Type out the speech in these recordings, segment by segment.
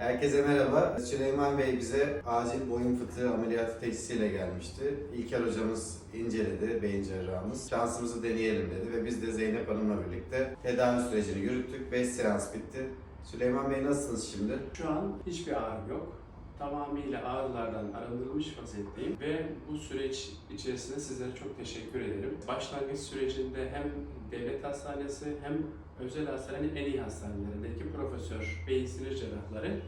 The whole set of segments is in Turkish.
Herkese merhaba. Süleyman Bey bize acil boyun fıtığı ameliyatı teşhisiyle gelmişti. İlker hocamız inceledi, beyin cerrahımız. Şansımızı deneyelim dedi ve biz de Zeynep Hanım'la birlikte tedavi sürecini yürüttük. 5 seans bitti. Süleyman Bey nasılsınız şimdi? Şu an hiçbir ağrım yok. Tamamıyla ağrılardan arındırılmış vaziyetteyim ve bu süreç içerisinde sizlere çok teşekkür ederim. Başlangıç sürecinde hem devlet hastanesi hem özel hastanenin en iyi hastanelerindeki profesör, beyin sinir cerrahları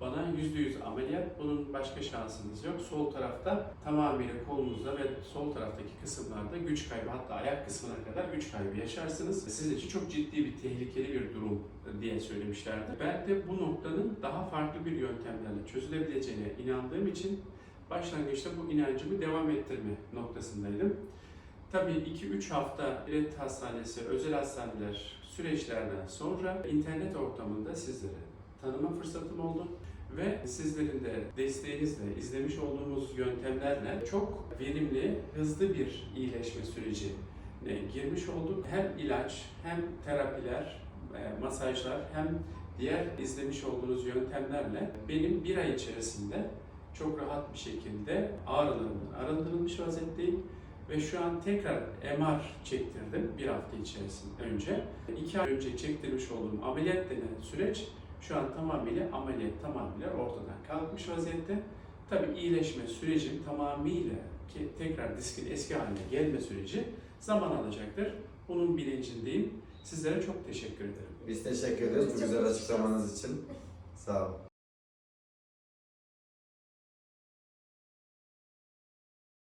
bana %100 ameliyat, bunun başka şansınız yok. Sol tarafta tamamıyla kolunuzda ve sol taraftaki kısımlarda güç kaybı, hatta ayak kısmına kadar güç kaybı yaşarsınız. Sizin için çok ciddi bir, tehlikeli bir durum diye söylemişlerdi. Ben de bu noktanın daha farklı bir yöntemlerle çözülebileceğine inandığım için başlangıçta bu inancımı devam ettirme noktasındaydım. Tabii 2-3 hafta devlet hastanesi, özel hastaneler süreçlerden sonra internet ortamında sizleri tanıma fırsatım oldu ve sizlerin de desteğinizle izlemiş olduğumuz yöntemlerle çok verimli, hızlı bir iyileşme sürecine girmiş olduk. Hem ilaç, hem terapiler, e, masajlar, hem diğer izlemiş olduğunuz yöntemlerle benim bir ay içerisinde çok rahat bir şekilde ağrılarımdan arındırılmış vaziyetteyim. Ve şu an tekrar MR çektirdim bir hafta içerisinde önce. İki ay önce çektirmiş olduğum ameliyat denen süreç şu an tamamıyla ameliyat tamamıyla ortadan kalkmış vaziyette. Tabii iyileşme sürecim tamamıyla ki tekrar diskin eski haline gelme süreci zaman alacaktır. Bunun bilincindeyim. Sizlere çok teşekkür ederim. Biz teşekkür ederiz bu güzel açıklamanız için. Sağ olun.